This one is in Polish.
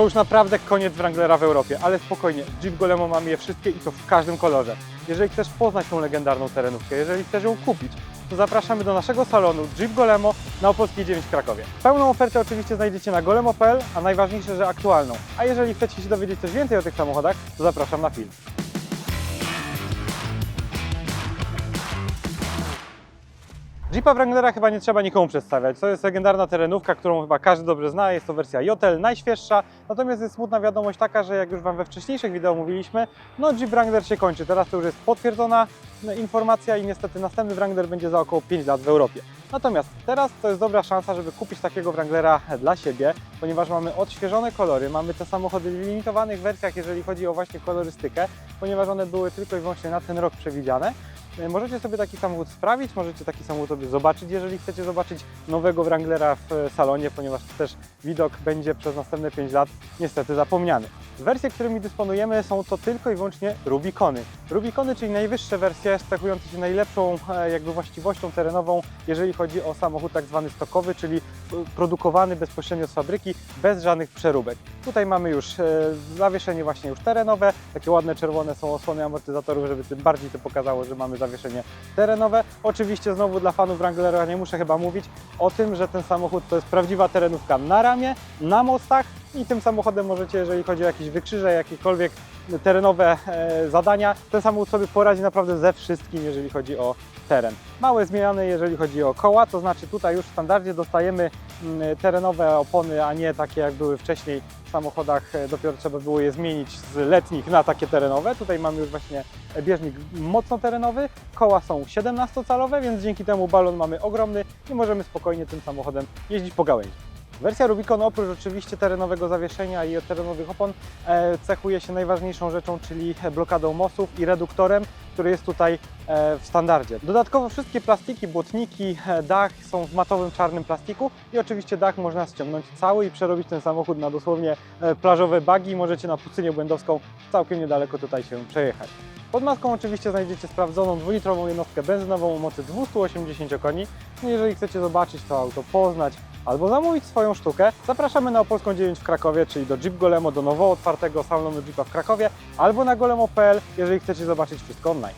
to już naprawdę koniec Wranglera w Europie, ale spokojnie, Jeep Golemo mamy je wszystkie i to w każdym kolorze. Jeżeli chcesz poznać tą legendarną terenówkę, jeżeli chcesz ją kupić, to zapraszamy do naszego salonu Jeep Golemo na Opolskiej 9 w Krakowie. Pełną ofertę oczywiście znajdziecie na golemo.pl, a najważniejsze, że aktualną. A jeżeli chcecie się dowiedzieć coś więcej o tych samochodach, to zapraszam na film. Jeepa Wranglera chyba nie trzeba nikomu przedstawiać. To jest legendarna terenówka, którą chyba każdy dobrze zna. Jest to wersja JOTEL, najświeższa. Natomiast jest smutna wiadomość taka, że jak już Wam we wcześniejszych wideo mówiliśmy, no Jeep Wrangler się kończy. Teraz to już jest potwierdzona no, informacja i niestety następny Wrangler będzie za około 5 lat w Europie. Natomiast teraz to jest dobra szansa, żeby kupić takiego Wranglera dla siebie, ponieważ mamy odświeżone kolory, mamy te samochody w limitowanych wersjach, jeżeli chodzi o właśnie kolorystykę, ponieważ one były tylko i wyłącznie na ten rok przewidziane. E, Możecie sobie taki samochód sprawić, możecie taki samochód sobie zobaczyć, jeżeli chcecie zobaczyć nowego Wranglera w e, salonie, ponieważ też widok będzie przez następne 5 lat niestety zapomniany. Wersje, którymi dysponujemy są to tylko i wyłącznie Rubicony. Rubicony, czyli najwyższe wersje cechujące się najlepszą e, jakby właściwością terenową, jeżeli chodzi o samochód tak zwany stokowy, czyli produkowany bezpośrednio z fabryki, bez żadnych przeróbek. Tutaj mamy już zawieszenie właśnie już terenowe, takie ładne czerwone są osłony amortyzatorów, żeby tym bardziej to pokazało, że mamy zawieszenie terenowe. Oczywiście znowu dla fanów Wranglera nie muszę chyba mówić o tym, że ten samochód to jest prawdziwa terenówka na ramię, na mostach i tym samochodem możecie, jeżeli chodzi o jakieś wykrzyże, jakiekolwiek terenowe e, zadania, ten samochód sobie poradzi naprawdę ze wszystkim, jeżeli chodzi o teren. Małe zmiany, jeżeli chodzi o koła, to znaczy tutaj już w standardzie dostajemy mm, terenowe opony, a nie takie jak były wcześniej w samochodach, e, dopiero trzeba było je zmienić z letnich na takie terenowe. Tutaj mamy już właśnie bieżnik mocno terenowy, koła są 17-calowe, więc dzięki temu balon mamy ogromny i możemy spokojnie tym samochodem jeździć po gałęzi. Wersja Rubicon oprócz oczywiście terenowego zawieszenia i terenowych opon e, cechuje się najważniejszą rzeczą, czyli blokadą mosów i reduktorem, który jest tutaj e, w standardzie. Dodatkowo wszystkie plastiki, błotniki, e, dach są w matowym czarnym plastiku i oczywiście dach można ściągnąć cały i przerobić ten samochód na dosłownie plażowe bagi. Możecie na Pucynię Błędowską całkiem niedaleko tutaj się przejechać. Pod maską oczywiście znajdziecie sprawdzoną dwulitrową jednostkę benzynową o mocy 280 koni. No jeżeli chcecie zobaczyć to auto, poznać albo zamówić swoją sztukę, zapraszamy na Opolską 9 w Krakowie, czyli do Jeep Golemo, do nowo otwartego salonu Jeepa w Krakowie, albo na golemo.pl, jeżeli chcecie zobaczyć wszystko online.